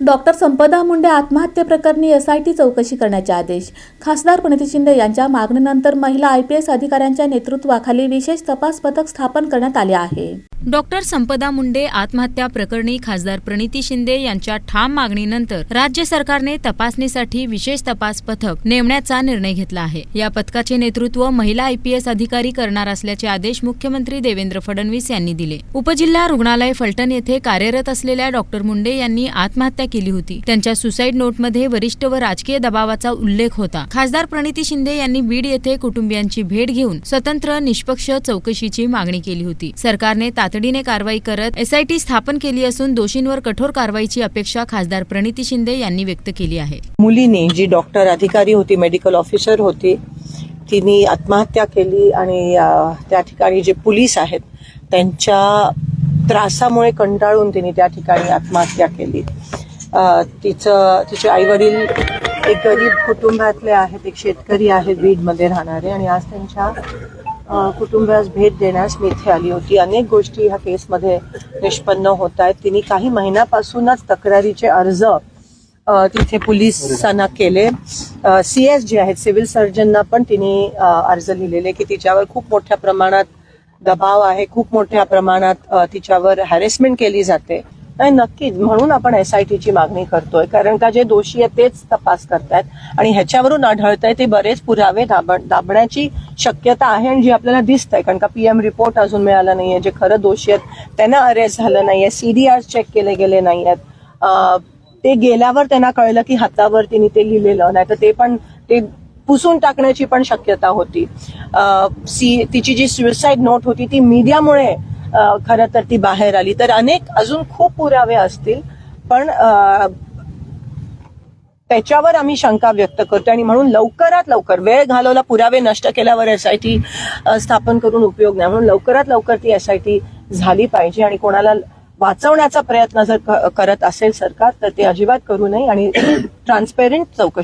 Doctor Sampada Munde आत्महत्येप्रकरणी टी चौकशी करण्याचे आदेश. खासदार प्रणिती शिंदे यांच्या मागणीनंतर महिला आय पी एस अधिकाऱ्यांच्या नेतृत्वाखाली विशेष तपास पथक स्थापन करण्यात आले आहे. डॉक्टर संपदा मुंडे आत्महत्या प्रकरणी खासदार प्रणिती शिंदे यांच्या ठाम मागणीनंतर राज्य सरकारने तपासणीसाठी विशेष तपास पथक नेमण्याचा निर्णय घेतला आहे. या पथकाचे नेतृत्व महिला आयपीएस अधिकारी करणार असल्याचे आदेश मुख्यमंत्री देवेंद्र फडणवीस यांनी दिले. उपजिल्हा रुग्णालय फलटण येथे कार्यरत असलेल्या डॉक्टर मुंडे यांनी आत्महत्या केली होती. त्यांच्या सुसाईड नोटमध्ये वरिष्ठ व राजकीय दबावाचा उल्लेख होता. खासदार प्रणिती शिंदे यांनी बीड येथे कुटुंबियांची भेट घेऊन स्वतंत्र निष्पक्ष चौकशीची मागणी केली होती. सरकारने तातडीने कारवाई करत एसआयटी स्थापन केली असून दोषींवर कठोर कारवाईची अपेक्षा खासदार प्रणिती शिंदे यांनी व्यक्त केली आहे. मुलीने जी डॉक्टर अधिकारी होती मेडिकल ऑफिसर होती तिने आत्महत्या केली आणि त्या ठिकाणी जे पोलीस आहेत त्यांच्या त्रासामुळे कंटाळून तिने त्या ठिकाणी आत्महत्या केली. तिचं तिचे आईवडील एक गरीब कुटुंबातले आहेत एक शेतकरी आहेत बीडमध्ये राहणारे आणि आज त्यांच्या कुटुंबास भेट देण्यास मी इथे आली होती. अनेक गोष्टी ह्या केसमध्ये निष्पन्न होत आहेत तिने काही महिन्यापासूनच तक्रारीचे अर्ज तिथे पोलिसांना केले. सी एस जे आहेत सिव्हिल सर्जनना पण तिने अर्ज लिहिलेले की तिच्यावर खूप मोठ्या प्रमाणात दबाव आहे खूप मोठ्या प्रमाणात तिच्यावर हॅरेसमेंट केली जाते. नाही नक्कीच. म्हणून आपण एस आय टीची मागणी करतोय. कारण का जे दोषी आहेत तेच तपास करतायत आणि ह्याच्यावरून आढळत आहे ते बरेच पुरावे दाब दाबण्याची शक्यता आहे आणि जी आपल्याला दिसतंय. कारण का पीएम रिपोर्ट अजून मिळाला नाहीये. जे खरं दोषी आहेत त्यांना अरेस्ट झालं नाहीये. सीडीआर चेक केले गेले नाही आहेत ते गेल्यावर त्यांना कळलं की हातावर तिने ते लिहिलेलं. नाही तर ते पण ते पुसून टाकण्याची पण शक्यता होती. सी तिची जी सुसाईड नोट होती ती मीडियामुळे खरं तर ती बाहेर आली. तर अनेक अजून खूप पुरावे असतील पण त्याच्यावर आम्ही शंका व्यक्त करतो आणि म्हणून लवकरात लवकर वेळ घालवला पुरावे नष्ट केल्यावर एस आय टी स्थापन करून उपयोग नाही. म्हणून लवकरात लवकर ती एस आय टी झाली पाहिजे आणि कोणाला वाचवण्याचा प्रयत्न जर करत असेल सरकार तर ते अजिबात करू नये आणि ट्रान्सपेरंट चौकशी